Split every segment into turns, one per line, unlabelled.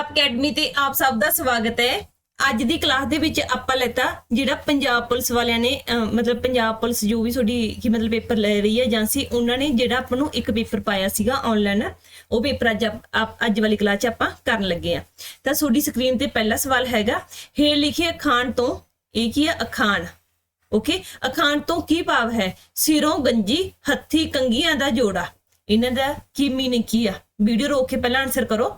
ਆਪ ਅਕੈਡਮੀ ਤੇ ਆਪ ਸਭ ਦਾ ਸਵਾਗਤ ਹੈ ਅੱਜ ਦੀ ਕਲਾਸ ਦੇ ਵਿੱਚ ਆਪਾਂ ਲੈਤਾ ਜਿਹੜਾ ਪੰਜਾਬ ਪੁਲਿਸ ਵਾਲਿਆਂ ਨੇ ਮਤਲਬ ਪੰਜਾਬ ਪੁਲਿਸ ਜੋ ਵੀ ਤੁਹਾਡੀ ਕੀ ਮਤਲਬ ਪੇਪਰ ਲੈ ਰਹੀ ਹੈ ਏਜੰਸੀ ਉਹਨਾਂ ਨੇ ਜਿਹੜਾ ਆਪਾਂ ਨੂੰ ਇੱਕ ਪੇਪਰ ਪਾਇਆ ਸੀਗਾ ਆਨਲਾਈਨ ਉਹ ਪੇਪਰ ਅੱਜ ਅੱਜ ਵਾਲੀ ਕਲਾਸ 'ਚ ਆਪਾਂ ਕਰਨ ਲੱਗੇ ਆ ਤਾਂ ਤੁਹਾਡੀ ਸਕਰੀਨ ਤੇ ਪਹਿਲਾ ਸਵਾਲ ਹੈਗਾ ਹੇ ਲਿਖੇ ਅਖਾਣ ਤੋਂ ਇਹ ਕੀ ਹੈ ਅਖਾਣ ਓਕੇ ਅਖਾਣ ਤੋਂ ਕੀ ਭਾਵ ਹੈ ਸਿਰੋਂ ਗੰਜੀ ਹੱਥੀ ਕੰਗੀਆਂ ਦਾ ਜੋੜਾ ਇਹਨਾਂ ਦਾ ਕੀ ਮੀਨਿੰਗ ਕੀ ਆ ਵੀਡੀਓ ਰੋਕ ਕੇ ਪਹਿਲਾਂ ਆਨਸਰ ਕਰੋ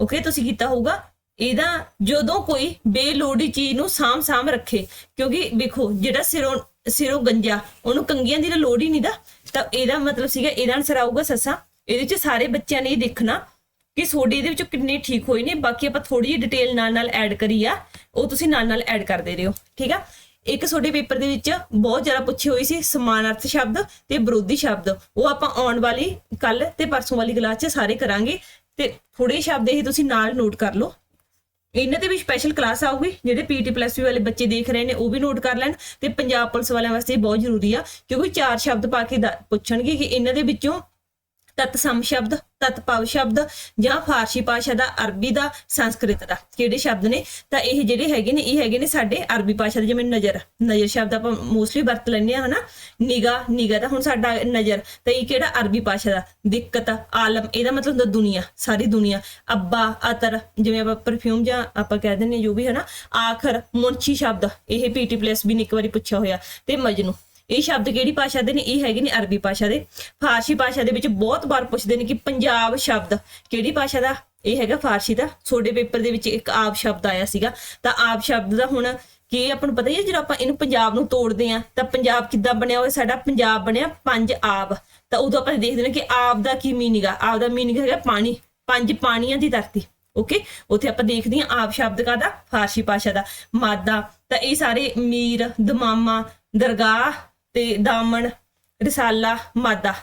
ਓਕੇ ਤੁਸੀਂ ਕੀਤਾ ਹੋਊਗਾ। ਇਹਦਾ ਜਦੋਂ ਕੋਈ ਬੇਲੋੜੀ ਚੀਜ਼ ਨੂੰ ਸਾਂਭ ਸਾਂਭ ਰੱਖੇ, ਕਿਉਂਕਿ ਵੇਖੋ, ਜਿਹੜਾ ਸਿਰੋਂ ਸਿਰੋਂ ਗੰਜਾ, ਉਹਨੂੰ ਕੰਗੀਆਂ ਦੀ ਲੋੜ ਹੀ ਨਹੀਂ ਦਾ ਤਾਂ ਇਹਦਾ ਮਤਲਬ ਸੀਗਾ, ਇਹਦਾ ਆਨਸਰ ਆਊਗਾ ਸੱਸਾ, ਇਹਦੇ ਵਿੱਚ ਸਾਰੇ ਬੱਚਿਆਂ ਨੇ ਇਹ ਦੇਖਣਾ ਕਿ ਸੋਡੇ ਇਹਦੇ ਵਿੱਚ ਕਿੰਨੇ ਠੀਕ ਹੋਏ ਨੇ। ਬਾਕੀ ਆਪਾਂ ਥੋੜੀ ਜਿਹੀ ਡਿਟੇਲ ਨਾਲ ਨਾਲ ਐਡ ਕਰੀ ਆ। ਉਹ ਤੁਸੀਂ ਨਾਲ ਨਾਲ ਐਡ ਕਰਦੇ ਰਹੋ, ਠੀਕ ਆ? ਇੱਕ ਤੁਹਾਡੇ ਪੇਪਰ ਦੇ ਵਿੱਚ ਬਹੁਤ ਜ਼ਿਆਦਾ ਪੁੱਛੇ ਹੋਈ ਸੀ, ਸਮਾਨਾਰਥ ਸ਼ਬਦ ਤੇ ਵਿਰੋਧੀ ਸ਼ਬਦ। ਉਹ ਆਪਾਂ ਆਉਣ ਵਾਲੀ ਕੱਲ ਤੇ ਪਰਸੋਂ ਵਾਲੀ ਕਲਾਸ 'ਚ ਸਾਰੇ ਕਰਾਂਗੇ। ਤੇ ਥੋੜੇ ਸ਼ਬਦ ਇਹ ਤੁਸੀਂ ਨਾਲ ਨੋਟ ਕਰ ਲਓ। ਇਹਨਾਂ ਤੇ ਵੀ ਸਪੈਸ਼ਲ ਕਲਾਸ ਆਊਗੀ ਜਿਹੜੇ ਪੀਟੀ ਪਲੱਸ ਵੀ ਵਾਲੇ ਬੱਚੇ ਦੇਖ ਰਹੇ ਨੇ, ਉਹ ਵੀ ਨੋਟ ਕਰ ਲੈਣ ਤੇ ਪੰਜਾਬ ਪੁਲਿਸ ਵਾਲਿਆਂ ਵਾਸਤੇ ਇਹ ਬਹੁਤ ਜ਼ਰੂਰੀ ਆ, ਕਿਉਂਕਿ ਚਾਰ ਸ਼ਬਦ ਪਾ ਕੇ ਦ- ਪੁੱਛਣਗੇ ਕਿ ਇਹਨਾਂ ਦੇ ਵਿੱਚੋਂ ਤਤਸਮ ਸ਼ਬਦ, ਤਤਪਵ ਸ਼ਬਦ ਜਾਂ ਫਾਰਸੀ ਭਾਸ਼ਾ ਦਾ, ਅਰਬੀ ਦਾ, ਸੰਸਕ੍ਰਿਤ ਦਾ ਕਿਹੜੇ ਸ਼ਬਦ ਨੇ? ਤਾਂ ਇਹ ਜਿਹੜੇ ਹੈਗੇ ਨੇ, ਇਹ ਹੈਗੇ ਨੇ ਸਾਡੇ ਅਰਬੀ ਭਾਸ਼ਾ ਦੇ, ਜਿਵੇਂ ਨਜ਼ਰ ਨਜ਼ਰ ਸ਼ਬਦ ਆਪਾਂ ਮੋਸਟਲੀ ਵਰਤ ਲੈਂਦੇ ਆ ਹਨਾ? ਨਿਗਾ ਨਿਗਾ ਦਾ ਹੁਣ ਸਾਡਾ ਨਜ਼ਰ, ਤਾਂ ਇਹ ਕਿਹੜਾ ਅਰਬੀ ਭਾਸ਼ਾ ਦਾ? ਦਿੱਕਤ, ਆਲਮ, ਇਹਦਾ ਮਤਲਬ ਹੁੰਦਾ ਦੁਨੀਆ, ਸਾਰੀ ਦੁਨੀਆ। ਅੱਬਾ, ਅਤਰ, ਜਿਵੇਂ ਆਪਾਂ ਪਰਫਿਊਮ ਜਾਂ ਆਪਾਂ ਕਹਿ ਦਿੰਦੇ ਹਾਂ ਜੋ ਵੀ, ਹਨਾ? ਆਖਰ, ਮੁਨਸ਼ੀ ਸ਼ਬਦ, ਇਹ ਪੀਟੀ ਪਲੱਸ ਵੀ ਨੇ ਇੱਕ ਵਾਰੀ ਪੁੱਛਿਆ ਹੋਇਆ, ਤੇ ਮਜਨੂ। ਇਹ ਸ਼ਬਦ ਕਿਹੜੀ ਭਾਸ਼ਾ ਦੇ ਨੇ? ਇਹ ਹੈਗੇ ਨੇ ਅਰਬੀ ਭਾਸ਼ਾ ਦੇ। ਫਾਰਸੀ ਭਾਸ਼ਾ ਦੇ ਵਿੱਚ ਬਹੁਤ ਵਾਰ ਪੁੱਛਦੇ ਨੇ ਕਿ ਪੰਜਾਬ ਸ਼ਬਦ ਕਿਹੜੀ ਭਾਸ਼ਾ ਦਾ? ਇਹ ਹੈਗਾ ਫਾਰਸੀ ਦਾ। ਛੋਡੇ ਪੇਪਰ ਦੇ ਵਿੱਚ ਇੱਕ ਆਪ ਸ਼ਬਦ ਆਇਆ ਸੀਗਾ। ਤਾਂ ਆਪ ਸ਼ਬਦ ਦਾ ਹੁਣ ਕੀ ਆਪਾਂ ਨੂੰ ਪਤਾ ਹੀ ਹੈ, ਜਦੋਂ ਆਪਾਂ ਇਹਨੂੰ ਪੰਜਾਬ ਨੂੰ ਤੋੜਦੇ ਆ ਤਾਂ ਪੰਜਾਬ ਕਿੱਦਾਂ ਬਣਿਆ ਹੋਇਆ? ਸਾਡਾ ਪੰਜਾਬ ਬਣਿਆ ਪੰਜ ਆਬ। ਤਾਂ ਉਦੋਂ ਆਪਾਂ ਦੇਖਦੇ ਨੇ ਕਿ ਆਬ ਦਾ ਕੀ ਮੀਨਿੰਗ ਆ? ਆਬ ਦਾ ਮੀਨਿੰਗ ਹੈਗਾ ਪਾਣੀ। ਪੰਜ ਪਾਣੀਆਂ ਦੀ ਧਰਤੀ। ਓਕੇ ਉੱਥੇ ਆਪਾਂ ਦੇਖਦੇ ਹਾਂ ਆਪ ਸ਼ਬਦ ਕਾਦਾ ਫਾਰਸੀ ਭਾਸ਼ਾ ਦਾ। ਮਾਦਾ। ਤਾਂ ਇਹ ਸਾਰੇ ਮੀਰ, ਦਮਾਮਾ, ਦਰਗਾਹ ਤੇ ਦਾਮਨ, ਰਸਾਲਾ, ਮਾਦਾ,